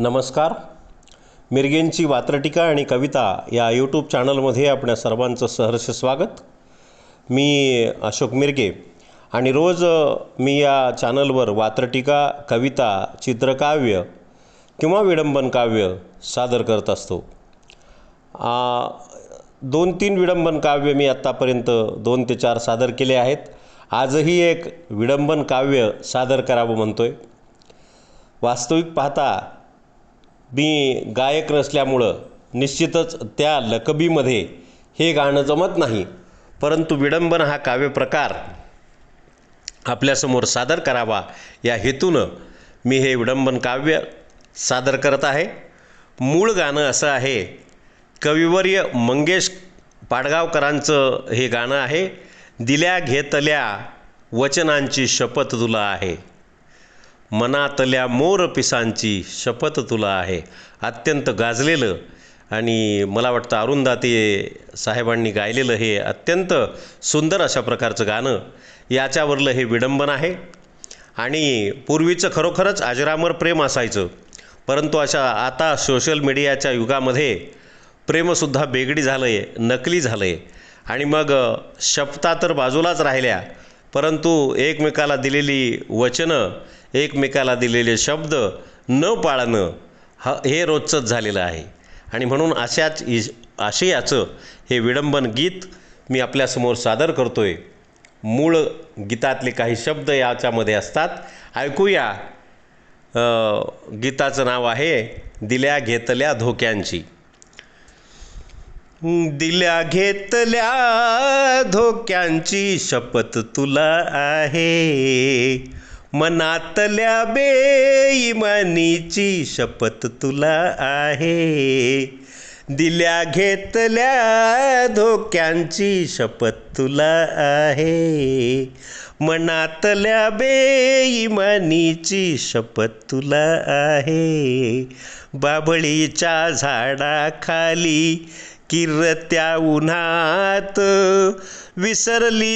नमस्कार. मिरगेंची वात्रटिका आणि कविता या यूट्यूब चॅनलमध्ये आपल्या सर्वांचं सहर्ष स्वागत. मी अशोक मिरगे आणि रोज मी या चॅनलवर वात्रटिका कविता चित्रकाव्य किंवा विडंबन काव्य सादर करत असतो. दोन तीन विडंबन काव्य मी आत्तापर्यंत दोन ते चार सादर केले आहेत. आजही एक विडंबन काव्य सादर करावं म्हणतो आहे वास्तविक पाहता मी गायक नसल्यामुळं निश्चितच त्या लकबीमध्ये हे गाणं जमत नाही. परंतु विडंबन हा काव्यप्रकार आपल्यासमोर सादर करावा. या हेतूनं मी हे विडंबन काव्य सादर करत आहे. मूळ गाणं असं आहे कविवर्य मंगेश पाडगावकरांचं हे गाणं आहे दिल्या घेतल्या वचनांची शपथ तुला आहे. मनातल्या मोर पिसांची शपथ तुला आहे. अत्यंत गाजलेलं आणि मला वाटतं अरुंदाते साहेबांनी गायलेलं हे अत्यंत सुंदर अशा प्रकारचं गाणं याच्यावरलं हे विडंबन आहे. आणि पूर्वीचं खरोखरच अजरामर प्रेम असायचं. परंतु अशा आता सोशल मीडियाच्या युगामध्ये प्रेमसुद्धा बेगडी झालं आहे नकली झालं आहे आणि मग शपथा तर बाजूलाच राहिल्या. परंतु एकमेकाला दिलेली वचनं एकमेकाला दिलेले शब्द न पाळणं ह हे रोजचंच झालेलं आहे. आणि म्हणून अशाच इश आशयाचं हे विडंबन गीत मी आपल्यासमोर सादर करतो आहे मूळ गीतातले काही शब्द याच्यामध्ये असतात. ऐकूया. गीताचं नाव आहे दिल्या घेतल्या धोक्यांची. दिल्या घेतल्या धोक्यांची शपथ तुला आहे. मनातल्या बेईमानीची शपथ तुला आहे. दिल्या घेतल्या धोक्यांची शपथ तुला आहे. मनातल्या बेईमानीची शपथ तुला आहे. बाभळीच्या झाडाखाली किरत्या उन्हात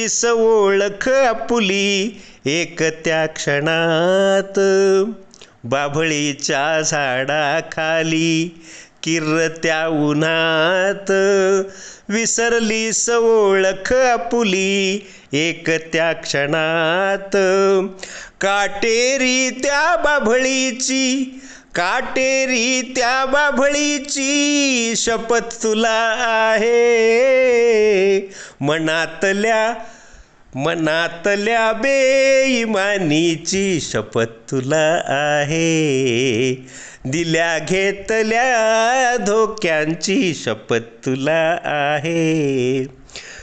स ओळख आपुली एक त्या क्षणात. बाभळीच्या झाडाखाली किरत्या उन्हात विसरली ओळख आपुली एक त्या क्षणात. काटेरी त्या बाभळीची काटेरी त्या बाभळीची शपथ तुला आहे. मनातल्या मनातल्या बेईमानीची शपथ तुला आहे. दिल्या घेतल्या धोक्यांची शपथ तुला आहे.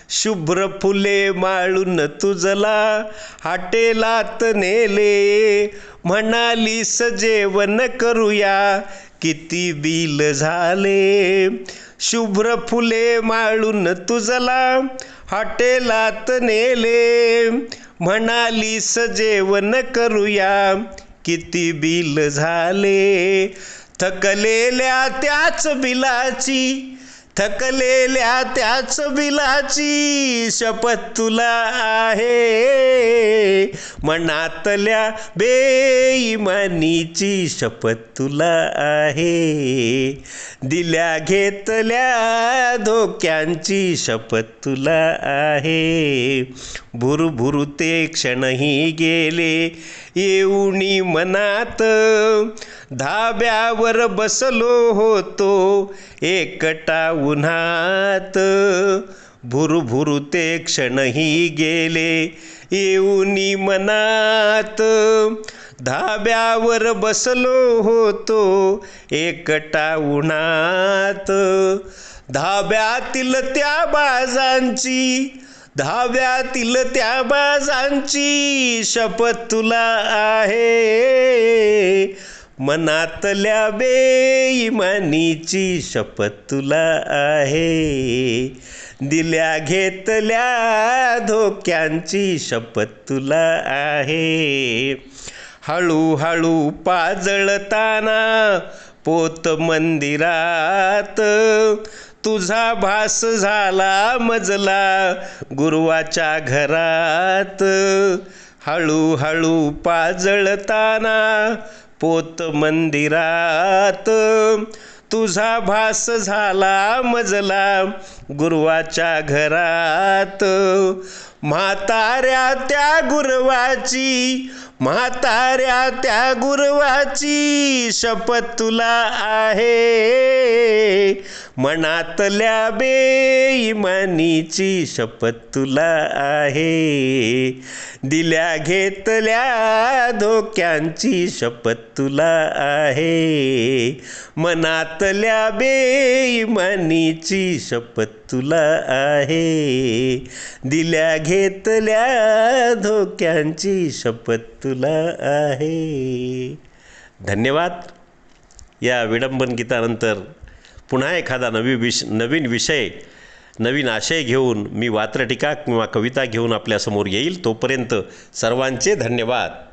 शुभ्र फुले माळून तुझला हाटेलात नेले. म्हणालीस सजेवन करूया किती बिल झाले. शुभ्र फुले माळून तुझला हॉटेलात नेले. म्हणालीस जेवण करूया किती बिल झाले. थकलेल्या त्याच बिलाची थकलेल्या त्याच बिलाची शपथ तुला आहे. मनातल्या बेईमानीची शपथ तुला आहे. दिल्या घेतल्या धोक्यांची शपथ तुला आहे. भुरभुरु ते क्षणही गेले येऊनी मनात धाब्यावर बसलो होतो. एकटा उन्हात भुरभुरु ते क्षणही गेले. येऊनी मनात धाब्यावर बसलो होतो एकटा उन्हात. धाब्यातील त्या बाजांची धाव्यातील त्या बाजांची शपथ तुला आहे. मनातल्या बेईमानीची शपथ तुला आहे. दिल्या घेतल्या धोक्यांची शपथ तुला आहे. हळूहळू पाजळताना पोत मंदिरात तुझा भास झाला मजला गुरुवाच्या घरात. हळूहळू पाजळताना पोत मंदिरात. तुझा भास झाला मजला गुरुवाच्या घरात. म्हाताऱ्या त्या गुरवाची म्हाताऱ्या त्या गुरवाची शपथ तुला आहे. मनातल्या बेईमानीची शपथ तुला आहे. दिल्या घेतल्या धोक्यांची शपथ तुला आहे. मनातल्या बेईमानीची शपथ तुला आहे. दिल्या घेतल्या धोक्यांची शपथ तुला आहे. धन्यवाद. या विडंबन गीतानंतर पुन्हा एखादा नवी विष नवीन विषय नवीन आशय घेऊन मी वात्रटिका किंवा कविता घेऊन आपल्यासमोर येईल तोपर्यंत सर्वांचे धन्यवाद.